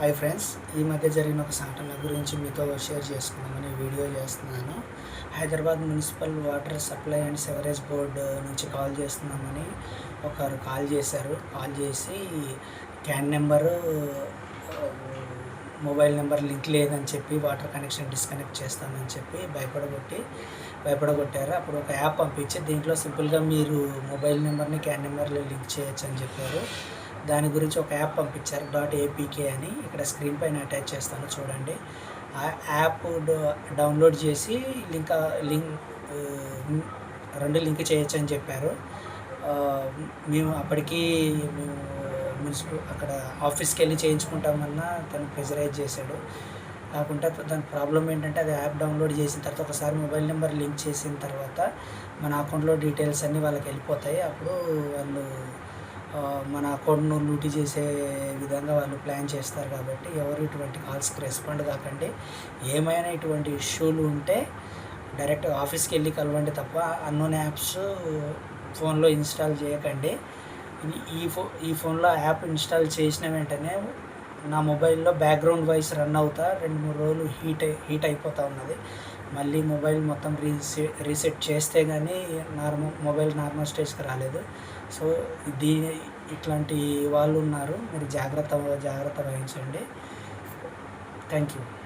Hi friends ఈ మధ్య జరిగిన ఒక సంఘటన గురించి మీతో షేర్ చేసుకుందామని వీడియో చేస్తున్నాను. Hyderabad municipal water supply and sewerage board నుంచి కాల్ చేస్తున్నామని ఒకరు కాల్ చేశారు. కాల్ చేసి CAN number mobile number link లేదని చెప్పి వాటర్ కనెక్షన్ డిస్కనెక్ట్ చేస్తామని చెప్పి భయపడగొట్టి భయపడగొట్టారు. అప్పుడు ఒక యాప్ పంపించి దీంట్లో సింపుల్గా మీరు మొబైల్ నెంబర్ని క్యాన్ నెంబర్లో లింక్ చేయొచ్చు అని చెప్పారు. దాని గురించి ఒక యాప్ పంపించారు డాట్ ఏపీకే అని. ఇక్కడ స్క్రీన్ పైన అటాచ్ చేస్తాను చూడండి. ఆ యాప్ డౌన్లోడ్ చేసి లింక్ లింక్ రెండు లింక్ చేయొచ్చు అని చెప్పారు. మేము అప్పటికి మేము మున్సిపల్ అక్కడ ఆఫీస్కి వెళ్ళి చేయించుకుంటామన్నా తను ప్రెజరైజ్ చేశాడు. కాకుండా దాని ప్రాబ్లం ఏంటంటే అది యాప్ డౌన్లోడ్ చేసిన తర్వాత ఒకసారి మొబైల్ నెంబర్ లింక్ చేసిన తర్వాత మన అకౌంట్లో డీటెయిల్స్ అన్నీ వాళ్ళకి వెళ్ళిపోతాయి. అప్పుడు వాళ్ళు మన అకౌంట్ను లూటీ చేసే విధంగా వాళ్ళు ప్లాన్ చేస్తారు కాబట్టి ఎవరు ఇటువంటి కాల్స్కి రెస్పాండ్ కాకండి. ఏమైనా ఇటువంటి ఇష్యూలు ఉంటే డైరెక్ట్ ఆఫీస్కి వెళ్ళి కలవండి తప్ప అన్నోన్ యాప్స్ ఫోన్లో ఇన్స్టాల్ చేయకండి. ఈ- ఈ ఫో ఈ ఫోన్లో యాప్ ఇన్స్టాల్ చేసిన వెంటనే నా మొబైల్లో బ్యాక్గ్రౌండ్ వాయిస్ రన్ అవుతా రెండు మూడు రోజులు హీట్ అయి- హీట్ అయిపోతూ ఉన్నది. మళ్ళీ మొబైల్ మొత్తం రీసెట్ రీసెట్ చేస్తే కానీ నార్మల్ మొబైల్ నార్మల్ స్టేజ్కి రాలేదు. సో దీ ఇట్లాంటి వాళ్ళు ఉన్నారు. మీరు జాగ్రత్త జాగ్రత్త వహించండి. Thank you.